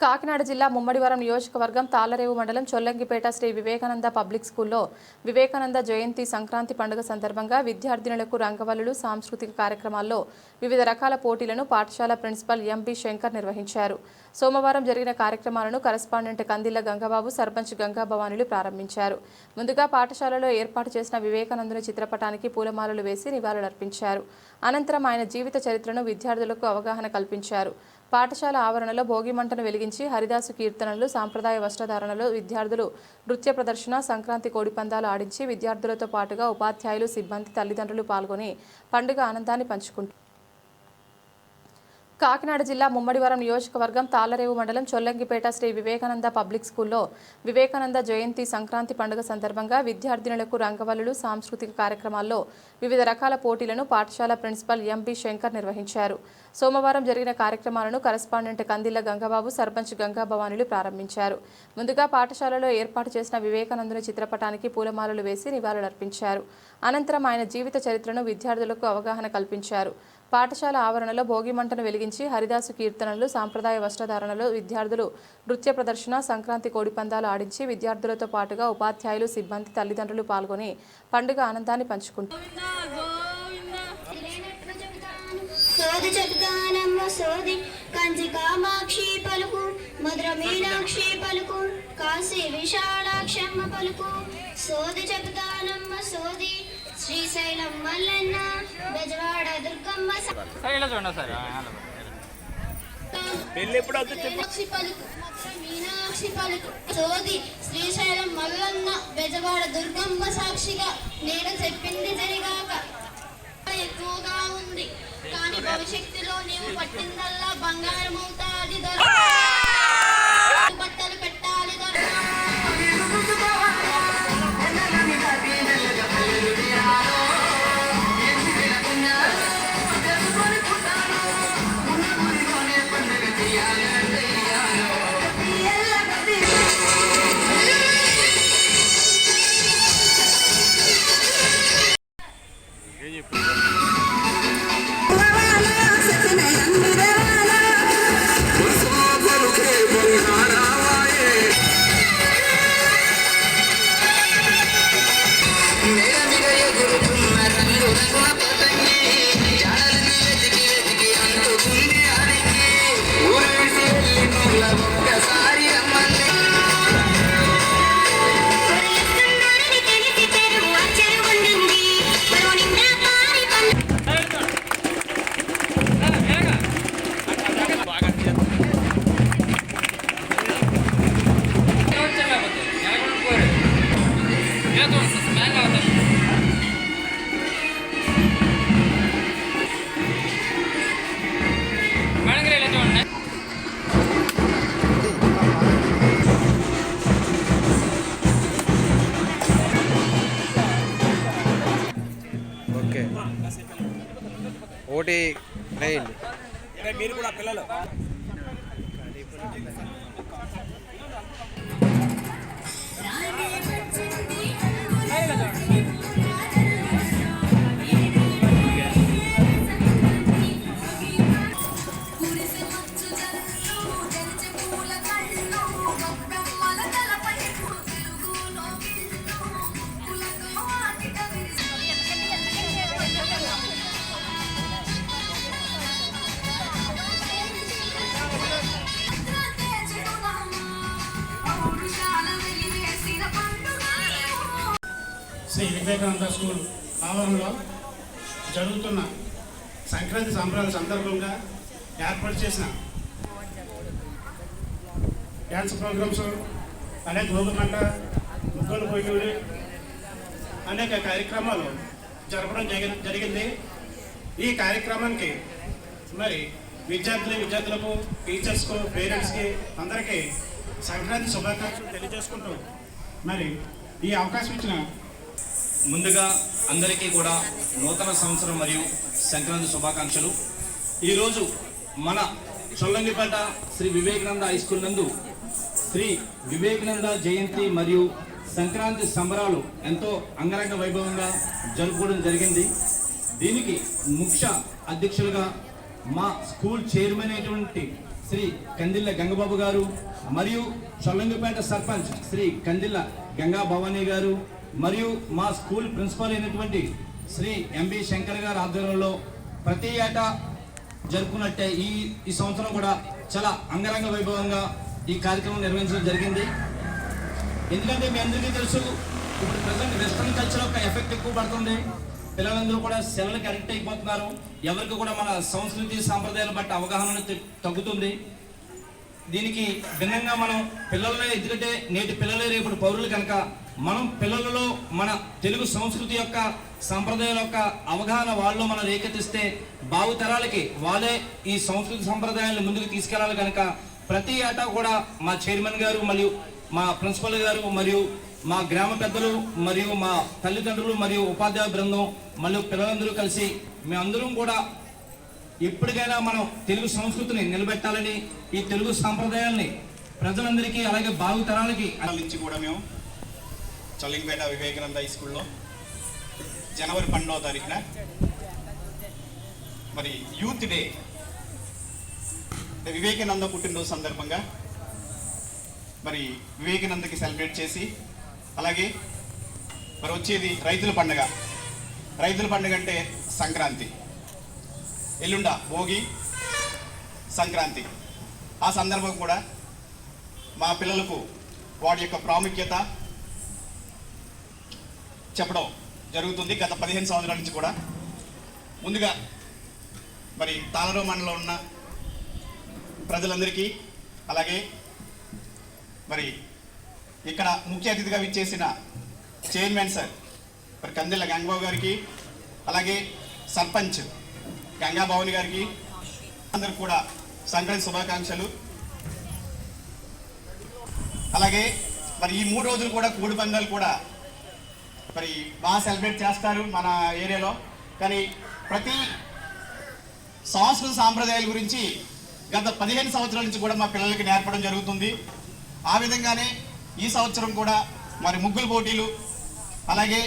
కాకినాడ జిల్లా ముమ్మడివరం నియోజకవర్గం తాళ్ళరేవు మండలం చొల్లంగిపేట శ్రీ వివేకానంద పబ్లిక్ స్కూల్లో వివేకానంద జయంతి సంక్రాంతి పండుగ సందర్భంగా విద్యార్థినులకు రంగవల్లులు సాంస్కృతిక కార్యక్రమాల్లో వివిధ రకాల పోటీలను పాఠశాల ప్రిన్సిపల్ ఎంపీ శంకర్ నిర్వహించారు. సోమవారం జరిగిన కార్యక్రమాలను కరెస్పాండెంట్ కందిల్ల గంగబాబు సర్పంచ్ గంగాభవానులు ప్రారంభించారు. ముందుగా పాఠశాలలో ఏర్పాటు చేసిన వివేకానందుని చిత్రపటానికి పూలమాలలు వేసి నివాళులర్పించారు. అనంతరం ఆయన జీవిత చరిత్రను విద్యార్థులకు అవగాహన కల్పించారు. పాఠశాల ఆవరణలో భోగి మంటను వెలిగించి హరిదాసు కీర్తనలు సాంప్రదాయ వస్త్రధారణలో విద్యార్థులు నృత్య ప్రదర్శన సంక్రాంతి కోడిపందాలు ఆడించి విద్యార్థులతో పాటుగా ఉపాధ్యాయులు సిబ్బంది తల్లిదండ్రులు పాల్గొని పండుగ ఆనందాన్ని పంచుకుంటారు కాకినాడ జిల్లా ముమ్మడివరం నియోజకవర్గం తాళ్ళరేవు మండలం చొల్లంగిపేట శ్రీ వివేకానంద పబ్లిక్ స్కూల్లో వివేకానంద జయంతి సంక్రాంతి పండుగ సందర్భంగా విద్యార్థినులకు రంగవల్లులు సాంస్కృతిక కార్యక్రమాల్లో వివిధ రకాల పోటీలను పాఠశాల ప్రిన్సిపల్ ఎంపీ శంకర్ నిర్వహించారు. సోమవారం జరిగిన కార్యక్రమాలను కరస్పాండెంట్ కందిల్ల గంగబాబు సర్పంచ్ గంగాభవానులు ప్రారంభించారు. ముందుగా పాఠశాలలో ఏర్పాటు చేసిన వివేకానందుని చిత్రపటానికి పూలమాలలు వేసి నివాళులర్పించారు. అనంతరం ఆయన జీవిత చరిత్రను విద్యార్థులకు అవగాహన కల్పించారు. పాఠశాల ఆవరణలో భోగి మంటను వెలిగించి హరిదాసు కీర్తనలు సాంప్రదాయ వస్త్రధారణలో విద్యార్థులు నృత్య ప్రదర్శన సంక్రాంతి కోడిపందాలు ఆడించి విద్యార్థులతో పాటుగా ఉపాధ్యాయులు సిబ్బంది తల్లిదండ్రులు పాల్గొని పండుగ ఆనందాన్ని పంచుకుంటారు. సోది శ్రీశైలం మల్లన్న బెజవాడ దుర్గమ్మ స- సార్ ఇలా చూడండి సార్ పెళ్ళి ఎప్పుడు మీనాక్షి పలుకు మీనాక్షి పలుకు. సోది శ్రీశైలం మల్లన్న బెజవాడ దుర్గమ్మ సాక్షిగా నేను చెప్పింది జరిగాక ఎక్కువగా ఉంది. కానీ భవిష్యత్తులో నీవు పట్టిందల్లా బంగారం అవుతాది దొర ఒకటి మీరు కూడా పిల్లలు. శ్రీ వివేకానంద స్కూల్ ఆవరణలో జరుగుతున్న సంక్రాంతి సంబరాల సందర్భంగా ఏర్పాటు చేసిన డ్యాన్స్ ప్రోగ్రామ్స్ అనేక భోగిమంట ముగ్గులు పోయి అనేక కార్యక్రమాలు జరపడం జరిగి జరిగింది. ఈ కార్యక్రమానికి మరి విద్యార్థులు విద్యార్థులకు టీచర్స్కు పేరెంట్స్కి అందరికీ సంక్రాంతి శుభాకాంక్షలు తెలియజేసుకుంటూ మరి ఈ అవకాశం ఇచ్చిన ముందుగా అందరికీ కూడా నూతన సంవత్సరం మరియు సంక్రాంతి శుభాకాంక్షలు. ఈరోజు మన చొల్లంగిపేట శ్రీ వివేకానంద హై స్కూల్ నందు శ్రీ వివేకానంద జయంతి మరియు సంక్రాంతి సంబరాలు ఎంతో అంగరంగ వైభవంగా జరుపుకోవడం జరిగింది. దీనికి ముఖ్య అధ్యక్షులుగా మా స్కూల్ చైర్మన్ అయినటువంటి శ్రీ కందిల్ల గంగబాబు గారు మరియు చొల్లంగిపేట సర్పంచ్ శ్రీ కందిల్ల గంగా భవానీ గారు మరియు మా స్కూల్ ప్రిన్సిపల్ అయినటువంటి శ్రీ ఎంబి శంకర్ గారి ఆధ్వర్యంలో ప్రతి ఏటా జరుపుకున్నట్టే ఈ ఈ సంవత్సరం కూడా చాలా అంగరంగ వైభవంగా ఈ కార్యక్రమం నిర్వహించడం జరిగింది. ఎందుకంటే మీ అందరికీ తెలుసు ఇప్పుడు ప్రజెంట్ వెస్ట్రన్ కల్చర్ యొక్క ఎఫెక్ట్ ఎక్కువ పడుతుంది. పిల్లలందరూ కూడా సెలవులకు అడిక్ట్ అయిపోతున్నారు. ఎవరికి కూడా మన సంస్కృతి సాంప్రదాయాలు బట్టి అవగాహన తగ్గుతుంది. దీనికి భిన్నంగా మనం పిల్లలనే ఎందుకంటే నేటి పిల్లలే రేపు పౌరులు కనుక మనం పిల్లలలో మన తెలుగు సంస్కృతి యొక్క సంప్రదాయం యొక్క అవగాహన వాళ్ళు మనం రేకెత్తిస్తే భావితరాలకి వాళ్ళే ఈ సంస్కృతి సంప్రదాయాలను ముందుకు తీసుకెళ్ళాలి కనుక ప్రతి ఏటా కూడా మా చైర్మన్ గారు మరియు మా ప్రిన్సిపల్ గారు మరియు మా గ్రామ పెద్దలు మరియు మా తల్లిదండ్రులు మరియు ఉపాధ్యాయ బృందం మరియు పిల్లలందరూ కలిసి మేమందరం కూడా ఎప్పటికైనా మనం తెలుగు సంస్కృతిని నిలబెట్టాలని ఈ తెలుగు సాంప్రదాయాల్ని ప్రజలందరికీ అలాగే భావితరాలకి నెలల నుంచి కూడా మేము చొల్లింపేట వివేకానంద హై స్కూల్లో జనవరి పన్నెండవ తారీఖున మరి యూత్ డే వివేకానంద పుట్టినరోజు సందర్భంగా మరి వివేకానందకి సెలబ్రేట్ చేసి అలాగే మరి వచ్చేది రైతుల పండుగ. రైతుల పండుగ అంటే సంక్రాంతి. ఎల్లుండ భోగి సంక్రాంతి. ఆ సందర్భం కూడా మా పిల్లలకు వాటి యొక్క ప్రాముఖ్యత చెప్పడం జరుగుతుంది గత పదిహేను సంవత్సరాల నుంచి కూడా. ముందుగా మరి తాలరో మండలంలో ఉన్న ప్రజలందరికీ అలాగే మరి ఇక్కడ ముఖ్య అతిథిగా విచ్చేసిన చైర్మన్ సార్ మరి కందిల్ల గంగబాబు గారికి అలాగే సర్పంచ్ గంగా భవన్ గారికి అందరికి కూడా సంక్రాంతి శుభాకాంక్షలు. అలాగే మరి ఈ మూడు రోజులు కూడా కోడి పందాలు కూడా మరి బాగా సెలబ్రేట్ చేస్తారు మన ఏరియాలో. కానీ ప్రతి సంస్కృత సాంప్రదాయాల గురించి గత పదిహేను సంవత్సరాల నుంచి కూడా మా పిల్లలకి నేర్పడం జరుగుతుంది. ఆ విధంగానే ఈ సంవత్సరం కూడా మరి ముగ్గుల పోటీలు అలాగే